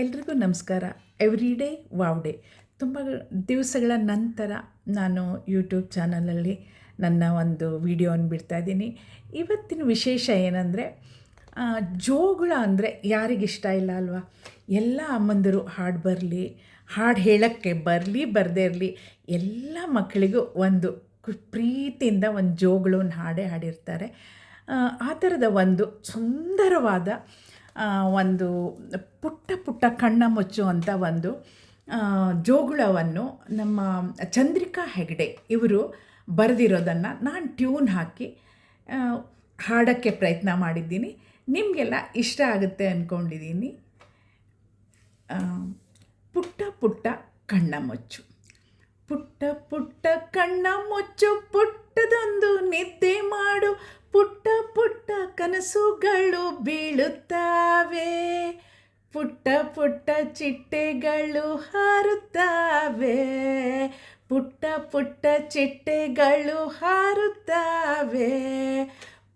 ಎಲ್ರಿಗೂ ನಮಸ್ಕಾರ. Every day wow day ತುಂಬ ದಿವಸಗಳ ನಂತರ ನಾನು ಯೂಟ್ಯೂಬ್ ಚಾನಲಲ್ಲಿ ನನ್ನ ಒಂದು ವಿಡಿಯೋನ ಬಿಡ್ತಾ ಇದ್ದೀನಿ. ಇವತ್ತಿನ ವಿಶೇಷ ಏನಂದರೆ ಜೋಗುಳ ಅಂದರೆ ಯಾರಿಗಿಷ್ಟ ಇಲ್ಲ ಅಲ್ವಾ? ಎಲ್ಲ ಅಮ್ಮಂದಿರು ಹಾಡು ಬರಲಿ ಹಾಡು ಹೇಳೋಕ್ಕೆ ಬರಲಿ ಬರದೇ ಇರಲಿ ಎಲ್ಲ ಮಕ್ಕಳಿಗೂ ಒಂದು ಪ್ರೀತಿಯಿಂದ ಒಂದು ಜೋಗುಳನ ಹಾಡೇ ಹಾಡಿರ್ತಾರೆ. ಆ, ಥರದ ಒಂದು ಸುಂದರವಾದ ಒಂದು ಪುಟ್ಟ ಪುಟ್ಟ ಕಣ್ಣ ಮುಚ್ಚುವಂಥ ಒಂದು ಜೋಗುಳವನ್ನು ನಮ್ಮ ಚಂದ್ರಿಕಾ ಹೆಗ್ಡೆ ಇವರು ಬರೆದಿರೋದನ್ನು ನಾನು ಟ್ಯೂನ್ ಹಾಕಿ ಹಾಡೋಕ್ಕೆ ಪ್ರಯತ್ನ ಮಾಡಿದ್ದೀನಿ. ನಿಮಗೆಲ್ಲ ಇಷ್ಟ ಆಗುತ್ತೆ ಅಂದ್ಕೊಂಡಿದ್ದೀನಿ ಪುಟ್ಟ ಪುಟ್ಟ ಕಣ್ಣ ಮುಚ್ಚು. ಪುಟ್ಟ ಪುಟ್ಟ ಕಣ್ಣ ಮುಚ್ಚು, ಪುಟ್ಟದೊಂದು ನಿದ್ದೆ ಮಾಡು. ಪುಟ್ಟ ಪುಟ್ಟ ಕನಸುಗಳು ಬೀಳುತ್ತಾವೆ ಪುಟ್ಟ ಪುಟ್ಟ ಚಿಟ್ಟೆಗಳು ಹಾರುತ್ತವೆ. ಪುಟ್ಟ ಪುಟ್ಟ ಚಿಟ್ಟೆಗಳು ಹಾರುತ್ತವೆ.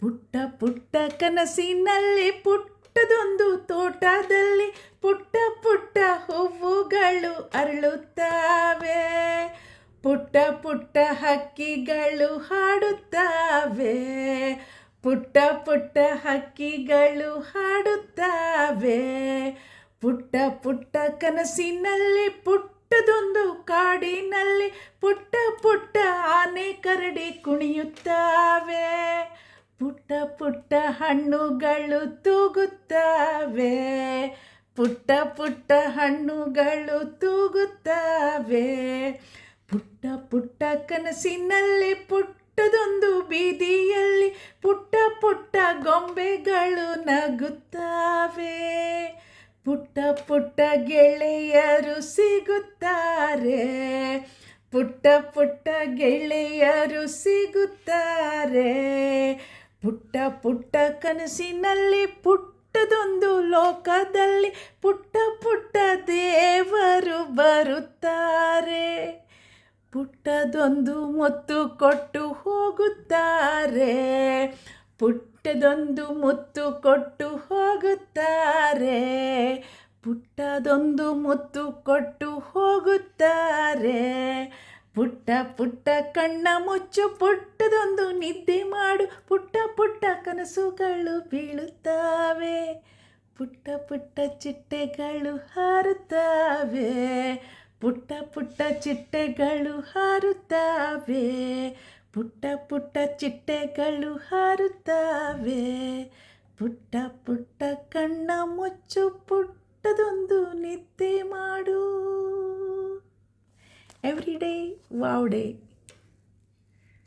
ಪುಟ್ಟ ಪುಟ್ಟ ಕನಸಿನಲ್ಲಿ ಪುಟ್ಟದೊಂದು ತೋಟದಲ್ಲಿ ಪುಟ್ಟ ಪುಟ್ಟ ಹೂವುಗಳು ಅರಳುತ್ತವೆ. ಪುಟ್ಟ ಪುಟ್ಟ ಹಕ್ಕಿಗಳು ಹಾಡುತ್ತವೆ. ಪುಟ್ಟ ಪುಟ್ಟ ಹಕ್ಕಿಗಳು ಹಾಡುತ್ತಾವೆ. ಪುಟ್ಟ ಪುಟ್ಟ ಕನಸಿನಲ್ಲಿ, ಪುಟ್ಟದೊಂದು ಕಾಡಿನಲ್ಲಿ, ಪುಟ್ಟ ಪುಟ್ಟ ಆನೆ ಕರಡಿ ಕುಣಿಯುತ್ತವೆ. ಪುಟ್ಟ ಪುಟ್ಟ ಹಣ್ಣುಗಳು ತೂಗುತ್ತವೆ. ಪುಟ್ಟ ಪುಟ್ಟ ಹಣ್ಣುಗಳು ತೂಗುತ್ತವೆ. ಪುಟ್ಟ ಪುಟ್ಟ ಕನಸಿನಲ್ಲಿ, ಪುಟ್ಟದೊಂದು ಬೀದಿಯಲ್ಲಿ, ಪುಟ್ಟ ಪುಟ್ಟ ಗೊಂಬೆಗಳು ನಗುತ್ತವೆ. ಪುಟ್ಟ ಪುಟ್ಟ ಗೆಳೆಯರು ಸಿಗುತ್ತಾರೆ. ಪುಟ್ಟ ಪುಟ್ಟ ಗೆಳೆಯರು ಸಿಗುತ್ತಾರೆ. ಪುಟ್ಟ ಪುಟ್ಟ ಕನಸಿನಲ್ಲಿ ಪುಟ್ಟದೊಂದು ಲೋಕದಲ್ಲಿ ಪುಟ್ಟ ಪುಟ್ಟ ದೇವರು ಬರುತ್ತಾರೆ. ಪುಟ್ಟದೊಂದು ಮೊತ್ತು ಕೊಟ್ಟು ಹೋಗುತ್ತಾರೆ. ಪುಟ್ಟದೊಂದು ಮುತ್ತು ಕೊಟ್ಟು ಹೋಗುತ್ತಾರೆ. ಪುಟ್ಟದೊಂದು ಮುತ್ತು ಕೊಟ್ಟು ಹೋಗುತ್ತಾರೆ. ಪುಟ್ಟ ಪುಟ್ಟ ಕಣ್ಣ ಮುಚ್ಚು, ಪುಟ್ಟದೊಂದು ನಿದ್ದೆ ಮಾಡು. ಪುಟ್ಟ ಪುಟ್ಟ ಕನಸುಗಳು ಬೀಳುತ್ತವೆ. ಪುಟ್ಟ ಪುಟ್ಟ ಚಿಟ್ಟೆಗಳು ಹಾರುತ್ತವೆ. ಪುಟ್ಟ ಪುಟ್ಟ ಚಿಟ್ಟೆಗಳು ಹಾರುತ್ತವೆ. ಪುಟ್ಟ ಪುಟ್ಟ ಚಿಟ್ಟೆಗಳು ಹಾರುತ್ತವೆ. ಪುಟ್ಟ ಪುಟ್ಟ ಕಣ್ಣ ಮುಚ್ಚು ಪುಟ್ಟದೊಂದು ನಿದ್ದೆ ಮಾಡು. Every day wow day